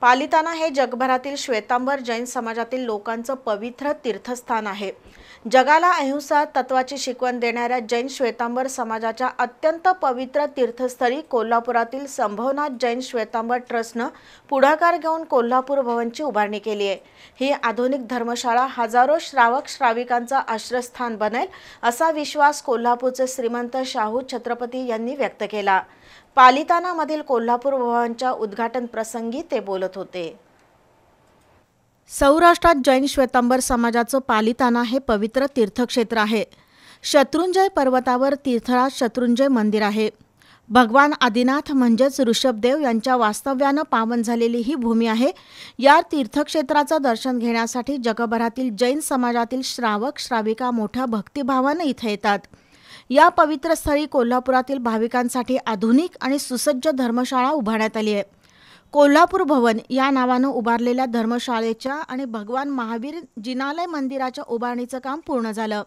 पालिताना हे जगभरातील श्वेतांबर जैन समाजातील लोकांचं पवित्र तीर्थस्थान आहे. जगाला अहिंसा तत्वाची शिकवण देणाऱ्या जैन श्वेतांबर समाजाच्या अत्यंत पवित्र तीर्थस्थळी कोल्हापुरातील संभवनाथ जैन श्वेतांबर ट्रस्टनं पुढाकार घेऊन कोल्हापूर भवनची उभारणी केली आहे. ही आधुनिक धर्मशाळा हजारो श्रावक श्राविकांचं आश्रयस्थान बनेल असा विश्वास कोल्हापूरचे श्रीमंत शाहू छत्रपती यांनी व्यक्त केला. पालितानामधील कोल्हापूर भवनच्या उद्घाटन प्रसंगी ते बोलत होते. सौराष्ट्रात जैन श्वेतांबर समाजाचं पालिताना हे पवित्र तीर्थक्षेत्र आहे. शत्रुंजय पर्वतावर तीर्थराज शत्रुंजय मंदिर आहे. भगवान आदिनाथ म्हणजेच ऋषभदेव यांच्या वास्तव्यानं पावन झालेली ही भूमी आहे. या तीर्थक्षेत्राचं दर्शन घेण्यासाठी जगभरातील जैन समाजातील श्रावक श्राविका मोठ्या भक्तिभावानं इथे येतात. या पवित्र स्थळी कोल्हापुरातील भाविकांसाठी आधुनिक आणि सुसज्ज धर्मशाळा उभारण्यात आली आहे. कोल्हापूर भवन या नावानं उभारलेल्या धर्मशाळेच्या आणि भगवान महावीर जिनालय मंदिराच्या उभारणीचं काम पूर्ण झालं.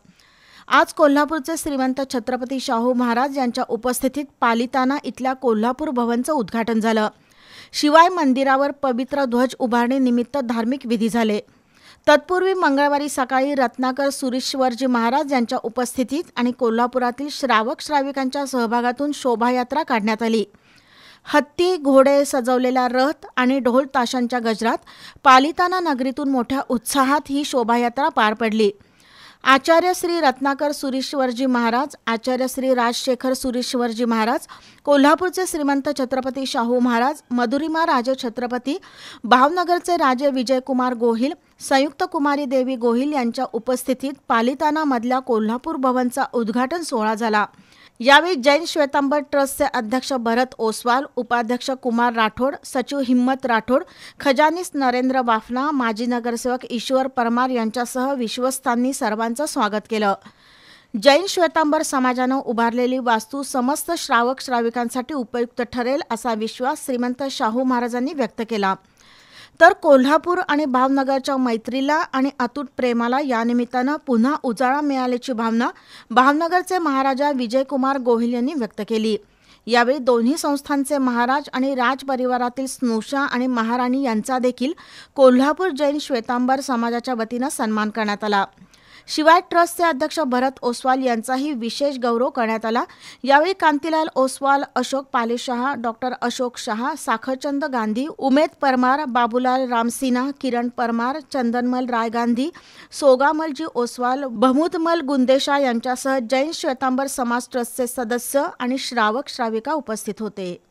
आज कोल्हापूरचे श्रीमंत छत्रपती शाहू महाराज यांच्या उपस्थितीत पालिताना इथल्या कोल्हापूर भवनचं उद्घाटन झालं. शिवाय मंदिरावर पवित्र ध्वज उभारणीनिमित्त धार्मिक विधी झाले. तत्पूर्वी मंगळवारी सकाळी रत्नाकर सुरेश्वरजी महाराज यांच्या उपस्थितीत आणि कोल्हापुरातील श्रावक श्राविकांच्या सहभागातून शोभायात्रा काढण्यात आली. हत्ती घोडे सजवलेला रथ आणि ढोल ताशांच्या गजरात पालिताना नगरीतून मोठ्या उत्साहात ही शोभायात्रा पार पडली. आचार्य श्री रत्नाकर सुरेश्वरजी महाराज आचार्य श्री राजशेखर सुरेश्वरजी महाराज कोल्हापूरचे श्रीमंत छत्रपती शाहू महाराज मधुरिमा राजे छत्रपती भावनगरचे राजे विजयकुमार गोहिल संयुक्त कुमारी देवी गोहिल यांच्या उपस्थितीत पालितानामधल्या कोल्हापूर भवनचा उद्घाटन सोहळा झाला. यावेळी जैन श्वेतांबर ट्रस्टचे अध्यक्ष भरत ओसवाल उपाध्यक्ष कुमार राठोड सचिव हिम्मत राठोड खजानीस नरेंद्र बाफना माजी नगरसेवक ईश्वर परमार यांच्यासह विश्वस्तांनी सर्वांचं स्वागत केलं. जैन श्वेतांबर समाजानं उभारलेली वास्तू समस्त श्रावक श्राविकांसाठी उपयुक्त ठरेल असा विश्वास श्रीमंत शाहू महाराजांनी व्यक्त केला. तर कोल्हापूर आणि भावनगरच्या मैत्रीला आणि अतूट प्रेमाला या निमित्तानं पुन्हा उजाळा मिळाल्याची भावना भावनगरचे महाराजा विजयकुमार गोहिल यांनी व्यक्त केली. यावेळी दोन्ही संस्थांचे महाराज आणि राजपरिवारातील स्नुषा आणि महाराणी यांचा देखील कोल्हापूर जैन श्वेतांबर समाजाच्या वतीनं सन्मान करण्यात आला. शिवाय ट्रस्टचे अध्यक्ष भरत ओसवाल यांचाही विशेष गौरव करण्यात आला. यावेळी कांतीलाल ओसवाल अशोक पालेशहा डॉक्टर अशोक शहा साखरचंद गांधी उमेद परमार बाबूलाल रामसिन्हा किरण परमार चंदनमल राय गांधी सोगामलजी ओसवाल भमुदमल गुंदेशा यांच्यासह जैन श्वेतांबर समाज ट्रस्टचे सदस्य आणि श्रावक श्राविका उपस्थित होते.